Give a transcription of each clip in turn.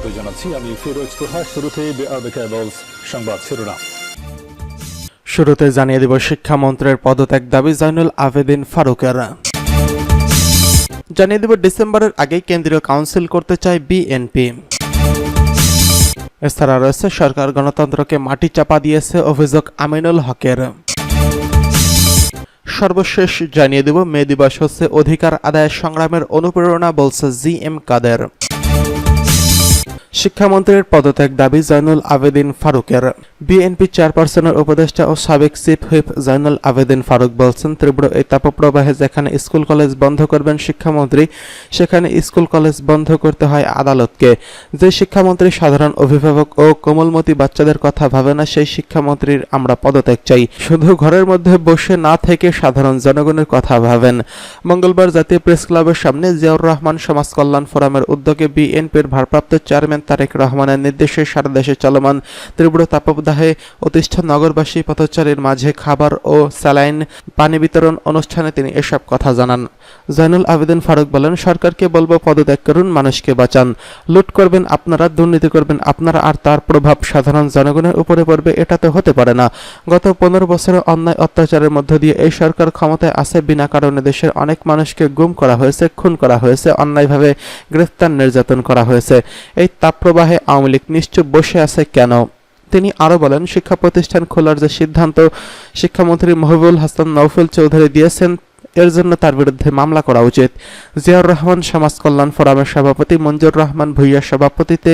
স্বাগত জানাচ্ছি। আমি ফিরোজ তোহা শুরুতে সংবাদ শিরোনাম। শুরুতে জানিয়ে দেব শিক্ষামন্ত্রীর পদত্যাগ দাবি জয়নুল আবেদিন ফারুকের। জানিয়ে দেব ডিসেম্বরের আগেই কেন্দ্রীয় কাউন্সিল করতে চায় বিএনপি। এছাড়া রয়েছে সরকার গণতন্ত্রকে মাটি চাপা দিয়েছে অভিযোগ আমিনুল হকের। সর্বশেষ জানিয়ে দেব মে দিবস হচ্ছে অধিকার আদায়ের সংগ্রামের অনুপ্রেরণা, বলছে জি এম কাদের। শিক্ষামন্ত্রীর পদত্যাগ দাবি জয়নুল আবেদিন ফারুকের। বিএনপি চেয়ারপারসনের উপদেষ্টা ও সাবেক চিফ হুইপ জয়নুল আবেদিন ফারুক বলছেন, তীব্র এই তাপপ্রবাহে যেখানে স্কুল কলেজ বন্ধ করবেন শিক্ষামন্ত্রী, সেখানে স্কুল কলেজ বন্ধ করতে হয় আদালতকে। যে শিক্ষামন্ত্রী সাধারণ অভিভাবক ও কোমলমতি বাচ্চাদের কথা ভাবে না, সেই শিক্ষামন্ত্রীর আমরা পদত্যাগ চাই। শুধু ঘরের মধ্যে বসে না থেকে সাধারণ জনগণের কথা ভাবেন। মঙ্গলবার জাতীয় প্রেস ক্লাবের সামনে জিয়াউর রহমান সমাজ কল্যাণ ফোরামের উদ্যোগে বিএনপির ভারপ্রাপ্ত চেয়ারম্যান তারেক রহমানের নির্দেশে সারা দেশে চলমান তীব্র তাপদাহে অতিষ্ঠ নগরবাসী, পথচারীর মাঝে খাবার ও স্যালাইন, পানি বিতরণ অনুষ্ঠানে তিনি এসব কথা জানান। জয়নুল আবেদিন ফারুক বলেন, সরকারকে বলব, পদত্যাগ করুন, মানুষকে বাঁচান। লুট করবেন আপনারা, দুর্নীতি করবেন আপনারা, আর তার প্রভাব সাধারণ জনগণের উপরে পড়বে, এটা তো হতে পারে না। গত পনেরো বছরের অন্যায় অত্যাচারের মধ্য দিয়ে এই সরকার ক্ষমতায় আছে বিনা কারণে দেশের অনেক মানুষকে গুম করা হয়েছে, খুন করা হয়েছে, অন্যায়ভাবে গ্রেফতার, নির্যাতন করা হয়েছে। এই তাপপ্রবাহে আওয়ামী লীগ নিশ্চুপ বসে আছে কেন? তিনি আরও বলেন, শিক্ষা প্রতিষ্ঠান খোলার যে সিদ্ধান্ত, শিক্ষামন্ত্রী মহবুল হাসান নৌফুল চৌধুরী দিয়েছেন এর জন্য তার বিরুদ্ধে মামলা করা উচিত। জিয়াউর রহমান সমাজ কল্যাণ ফোরামের সভাপতি মঞ্জুর রহমান ভুইয়ার সভাপতিতে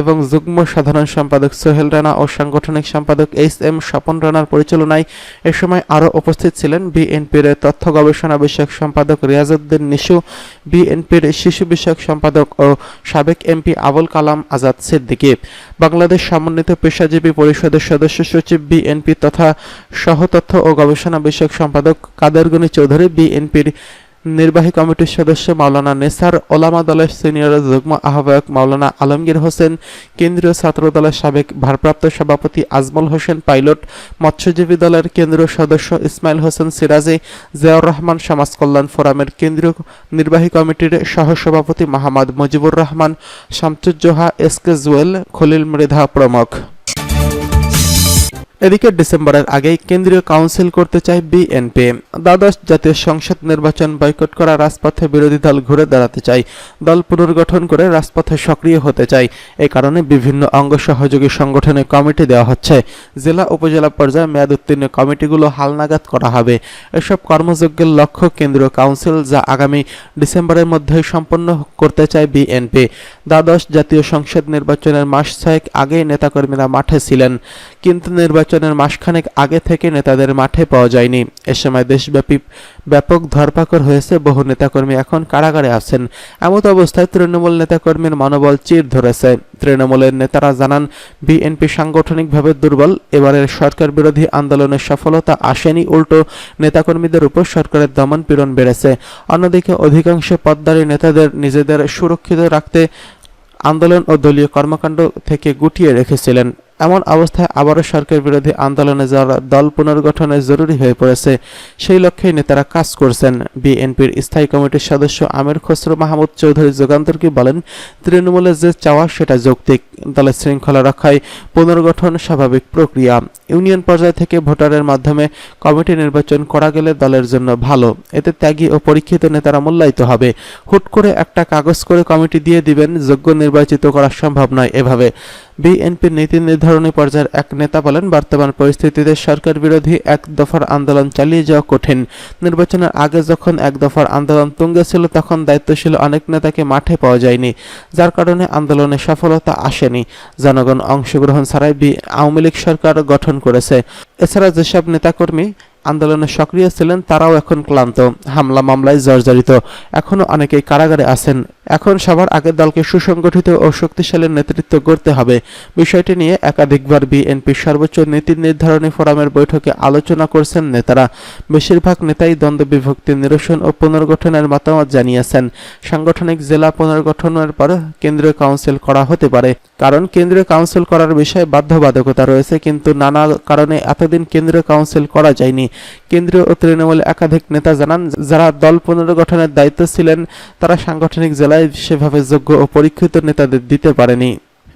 এবং যুগ্ম সাধারণ সম্পাদক সোহেল রানা ও সাংগঠনিক সম্পাদক এইচ এম স্বপন রানার পরিচালনায় এ সময় আরও উপস্থিত ছিলেন বিএনপির তথ্য গবেষণা বিষয়ক সম্পাদক রিয়াজউদ্দিন নিশু, বিএনপির শিশু বিষয়ক সম্পাদক ও সাবেক এমপি আবুল কালাম আজাদ সিদ্দিকী। বাংলাদেশ সমন্বিত পেশাজীবী পরিষদের সদস্য সচিব বিএনপি তথা সহতথ্য ও গবেষণা বিষয়ক সম্পাদক কাদের গনি চৌধুরী বিএনপির নির্বাহী কমিটির সদস্য মাওলানা নেসার ওলামা দলের সিনিয়র যুগ্ম আহ্বায়ক মাওলানা আলমগীর হোসেন, কেন্দ্রীয় ছাত্র দলের সাবেক ভারপ্রাপ্ত সভাপতি আজমল হোসেন, পাইলট মৎস্যজীবী দলের কেন্দ্রীয় সদস্য ইসমাইল হোসেন সিরাজি, জিয়াউর রহমান সমাজ কল্যাণ ফোরামের কেন্দ্রীয় নির্বাহী কমিটির সহসভাপতি মাহমুদ মুজিবুর রহমান, শামসুজ্জোহা এস কে জুয়েল, খলিল মৃধা প্রমুখ। এদিকে ডিসেম্বরের আগেই কেন্দ্রীয় কাউন্সিল করতে চায় বিএনপি। দ্বাদশ জাতীয় সংসদ নির্বাচন বয়কট করা রাজপথে বিরোধী দল ঘুরে দাঁড়াতে চায়। দল পুনর্গঠন করে রাজপথে সক্রিয় হতে চায়। এই কারণে বিভিন্ন অঙ্গ সহযোগী সংগঠনে কমিটি দেওয়া হচ্ছে। জেলা উপজেলা পর্যায়ে মেয়াদ উত্তীর্ণ কমিটিগুলো হালনাগাদ করা হবে। এসব কর্মযজ্ঞের লক্ষ্য কেন্দ্রীয় কাউন্সিল যা আগামী ডিসেম্বরের মধ্যে সম্পন্ন করতে চায় বিএনপি। দ্বাদশ জাতীয় সংসদ নির্বাচনের মাস ছয়েক আগেই নেতাকর্মীরা মাঠে ছিলেন। কিন্তু নির্বাচনের মাসখানেক আগে থেকে নেতাদের মাঠে পাওয়া যায়নি। এ সময় দেশব্যাপী ব্যাপক ধরপাকড় হয়েছে বহু নেতাকর্মী এখন কারাগারে আছেন। এমত অবস্থায় তৃণমূল নেতাকর্মীর মনোবল চির ধরেছে। তৃণমূলের নেতারা জানান, বিএনপি সাংগঠনিকভাবে দুর্বল, এবারের সরকার বিরোধী আন্দোলনের সফলতা আসেনি, উল্টো নেতাকর্মীদের উপর সরকারের দমন পীড়ন বেড়েছে। অন্যদিকে অধিকাংশ পদধারী নেতাদের নিজেদের সুরক্ষিত রাখতে আন্দোলন ও দলীয় কর্মকাণ্ড থেকে গুটিয়ে রেখেছিলেন। এমন অবস্থায় আবারও সরকার বিরোধী আন্দোলনে যাওয়ার দল পুনর্গঠনের জরুরি হয়ে পড়েছে। সেই লক্ষ্যেই নেতারা কাজ করছেন। বিএনপির স্থায়ী কমিটির সদস্য আমির খসরু মাহমুদ চৌধুরী যুগান্তরকে বলেন তৃণমূলের যে চাওয়া সেটা যৌক্তিক। দলের শৃঙ্খলা রক্ষায় পুনর্গঠন স্বাভাবিক প্রক্রিয়া। ইউনিয়ন পর্যায় থেকে ভোটারের মাধ্যমে কমিটি নির্বাচন করা গেলে দলের জন্য ভালো। এতে ত্যাগী ও পরীক্ষিত নেতারা মূল্যায়িত হবে। হুট করে একটা কাগজ করে কমিটি দিয়ে দিবেন। যোগ্য নির্বাচিত করা সম্ভব নয় এভাবে। বিএনপির নীতি নির্ধারণী পর্যায়ের এক নেতা বলেন, বর্তমান পরিস্থিতিতে সরকার বিরোধী এক দফার আন্দোলন চালিয়ে যাওয়া কঠিন। নির্বাচনের আগে যখন এক দফার আন্দোলন তুঙ্গে ছিল তখন দায়িত্বশীল অনেক নেতাকে মাঠে পাওয়া যায়নি, যার কারণে আন্দোলনে সফলতা আসেনি। জনগণ অংশগ্রহণ ছাড়াই আওয়ামী লীগ সরকার গঠন করেছে। এছাড়া যেসব নেতাকর্মী আন্দোলনে সক্রিয় ছিলেন, তারাও এখন ক্লান্ত। হামলা মামলায় জর্জরিত। এখনও অনেকেই কারাগারে আছেন। এখন সবার আগে দলকে সুসংগঠিত ও শক্তিশালী নেতৃত্ব গড়তে হবে। বিষয়টি নিয়ে একাধিকবার বিএনপির সর্বোচ্চ নীতি নির্ধারণী ফোরামের বৈঠকে আলোচনা করছেন নেতারা। বেশিরভাগ নেতাই দ্বন্দ্ব বিভক্তি নিরসন ও পুনর্গঠনের মতামত জানিয়েছেন। সাংগঠনিক জেলা পুনর্গঠনের পর কেন্দ্রীয় কাউন্সিল করা হতে পারে। কারণ কেন্দ্রীয় কাউন্সিল করার বিষয়ে বাধ্যবাধকতা রয়েছে, কিন্তু নানা কারণে এতদিন কেন্দ্রীয় কাউন্সিল করা যায়নি। কেন্দ্রীয় ও তৃণমূল একাধিক নেতা জানান, যারা দল পুনর্গঠনের দায়িত্ব ছিলেন, তারা সাংগঠনিক জেলায় সেভাবে যোগ্য ও পরীক্ষিত নেতাদের দিতে পারেনি।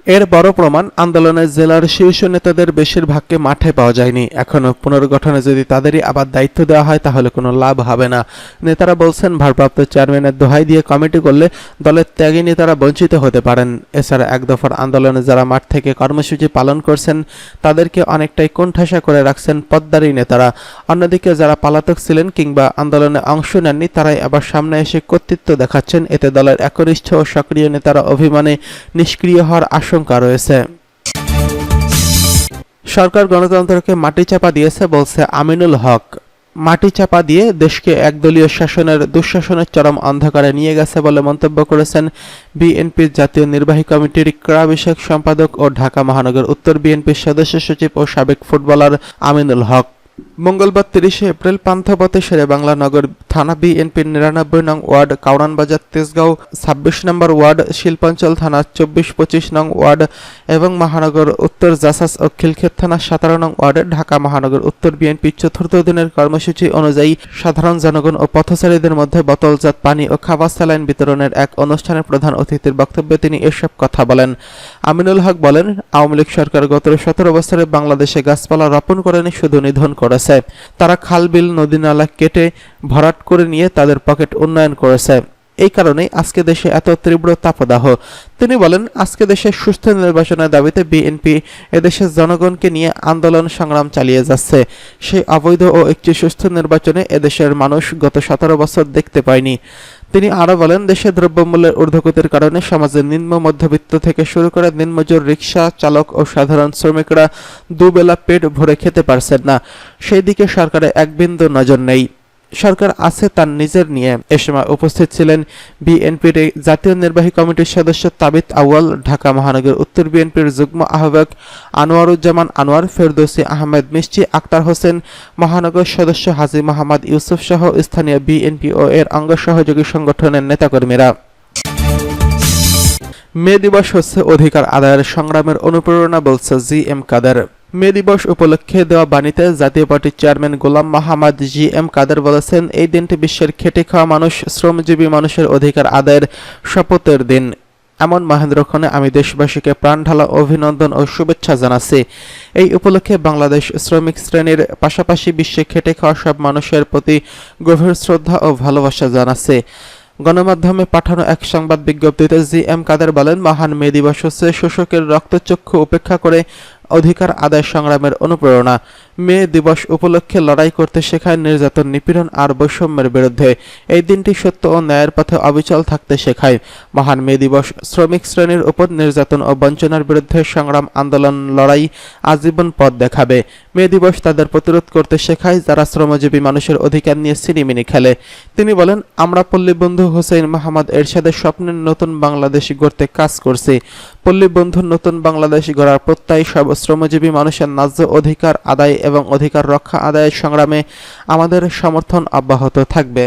এর বড় প্রমাণ আন্দোলনের জেলার শীর্ষ নেতাদের বেশিরভাগকে মাঠে পাওয়া যায়নি। এখনও পুনর্গঠনে যদি তাদেরই আবার দায়িত্ব দেওয়া হয়, তাহলে কোনো লাভ হবে না। নেতারা বলছেন, ভারপ্রাপ্ত চেয়ারম্যানের দোহাই দিয়ে কমিটি করলে দলের ত্যাগী নেতারা বঞ্চিত হতে পারেন। এছাড়া এক দফার আন্দোলনে যারা মাঠ থেকে কর্মসূচি পালন করছেন, তাদেরকে অনেকটাই কোণঠাসা করে রাখছেন পদ্মারি নেতারা। অন্যদিকে যারা পালাতক ছিলেন কিংবা আন্দোলনে অংশ নেননি, তারাই আবার সামনে এসে কর্তৃত্ব দেখাচ্ছেন। এতে দলের একনিষ্ঠ ও সক্রিয় নেতারা অভিমানে নিষ্ক্রিয় হওয়ার আশঙ্কা রয়েছে। সরকার গণতন্ত্রকে মাটি চাপা দিয়েছে বলছে আমিনুল হক। মাটি চাপা দিয়ে দেশকে একদলীয় শাসনের দুঃশাসনের চরম অন্ধকারে নিয়ে গেছে বলে মন্তব্য করেছেন বিএনপির জাতীয় নির্বাহী কমিটির ক্রীড়া বিষয়ক সম্পাদক ও ঢাকা মহানগর উত্তর বিএনপির সদস্য সচিব ও সাবেক ফুটবলার আমিনুল হক। মঙ্গলবার তিরিশে এপ্রিল পান্থপথে সেরে বাংলা নগর থানা বিএনপির নিরানব্বই নং ওয়ার্ড কাউরানবাজার তেজগাঁও ছাব্বিশ নম্বর ওয়ার্ড শিল্পাঞ্চল থানা চব্বিশ পঁচিশ নং ওয়ার্ড এবং মহানগর উত্তর জাসাস ও খিলক্ষেত থানা সতেরো নং ওয়ার্ডে ঢাকা মহানগর উত্তর বিএনপির চতুর্থ দিনের কর্মসূচি অনুযায়ী সাধারণ জনগণ ও পথচারীদের মধ্যে বোতলজাত পানি ও খাবার স্যালাইন বিতরণের এক অনুষ্ঠানে প্রধান অতিথির বক্তব্যে তিনি এসব কথা বলেন। আমিনুল হক বলেন, আওয়ামী লীগ সরকার গত সতেরো বছরে বাংলাদেশে গাছপালা রোপণ করেনি, শুধু নিধন করেছে। তারা খাল বিল নদী নালা কেটে ভরাট করে নিয়ে তাদের পকেট উন্নয়ন করেছে। এই কারণেই আজকে দেশে এত তীব্র তাপদাহ। তিনি বলেন, আজকে দেশে সুস্থ নির্বাচনের দাবিতে বিএনপি এদেশের জনগণকে নিয়ে আন্দোলন সংগ্রাম চালিয়ে যাচ্ছে। সেই অবৈধ ও একটি সুস্থ নির্বাচনে এদেশের মানুষ গত সতেরো বছর দেখতে পায়নি। তিনি আরও বলেন, দেশে দ্রব্যমূল্যের ঊর্ধ্বগতির কারণে সমাজের নিম্ন মধ্যবিত্ত থেকে শুরু করে দিনমজুর রিক্সা চালক ও সাধারণ শ্রমিকরা দুবেলা পেট ভরে খেতে পারছেন না। সেই দিকে সরকারের এক বিন্দু নজর নেই। সরকার আছে তার নিজের নিয়ে। এ সময় উপস্থিত ছিলেন বিএনপির জাতীয় নির্বাহী কমিটির সদস্য তাবিত আউয়াল, ঢাকা মহানগর উত্তর বিএনপির যুগ্ম আহ্বায়ক আনোয়ারুজ্জামান আনোয়ার, ফেরদৌসি আহমেদ মিষ্টি, আক্তার হোসেন মহানগর সদস্য হাজী মোহাম্মদ ইউসুফ সহ স্থানীয় বিএনপি ও এর অঙ্গ সহযোগী সংগঠনের নেতাকর্মীরা। মে দিবস হচ্ছে অধিকার আদায়ের সংগ্রামের অনুপ্রেরণা, বলছে জি এম কাদের। মে দিবস উপলক্ষে দেওয়া বাণীতে জাতীয় পার্টির chairman Golam Mohammad G M Quader বলেছেন, এই দিনটি বিশ্বের খেটে খাওয়া মানুষ, শ্রমজীবী মানুষের অধিকার আদায়ের শপথের দিন। এমন মহেন্দ্রক্ষণে আমি দেশবাসীকে প্রাণ ঢালা অভিনন্দন ও শুভেচ্ছা জানাচ্ছি। এই উপলক্ষে বাংলাদেশ শ্রমিক শ্রেণির পাশাপাশি বিশ্বে খেটে খাওয়া সব মানুষের প্রতি গভীর শ্রদ্ধা ও ভালোবাসা জানাচ্ছে। গণমাধ্যমে পাঠানো এক সংবাদ বিজ্ঞপ্তিতে জি এম কাদের বলেন, মহান মে দিবস হচ্ছে শোষকের রক্তচক্ষু উপেক্ষা করে অধিকার আদায় সংগ্রামের অনুপ্রেরণা। মে দিবস উপলক্ষে লড়াই করতে শেখায় নির্যাতন, নিপীড়ন আর বৈষম্যের বিরুদ্ধে। এই দিনটি সত্য ও ন্যায়ের পথে অবিচল থাকতে শেখায়। মহান মে দিবস শ্রমিক শ্রেণির উপর নির্যাতন ও বঞ্চনার বিরুদ্ধে সংগ্রাম, আন্দোলন, লড়াই আজীবন পথ দেখাবে। মে দিবস তাদের প্রতিরোধ করতে শেখায় যারা শ্রমজীবী মানুষের অধিকার নিয়ে সিনিমিনি খেলে। তিনি বলেন, আমরা পল্লী বন্ধু হোসেন মাহমদ এরশাদের স্বপ্নের নতুন বাংলাদেশ গড়তে কাজ করছি। পল্লী বন্ধুর নতুন বাংলাদেশ গড়ার প্রত্যয় শ্রমজীবী মানুষের ন্যায্য অধিকার আদায় এবং অধিকার রক্ষা আদায়ের সংগ্রামে আমাদের সমর্থন অব্যাহত থাকবে।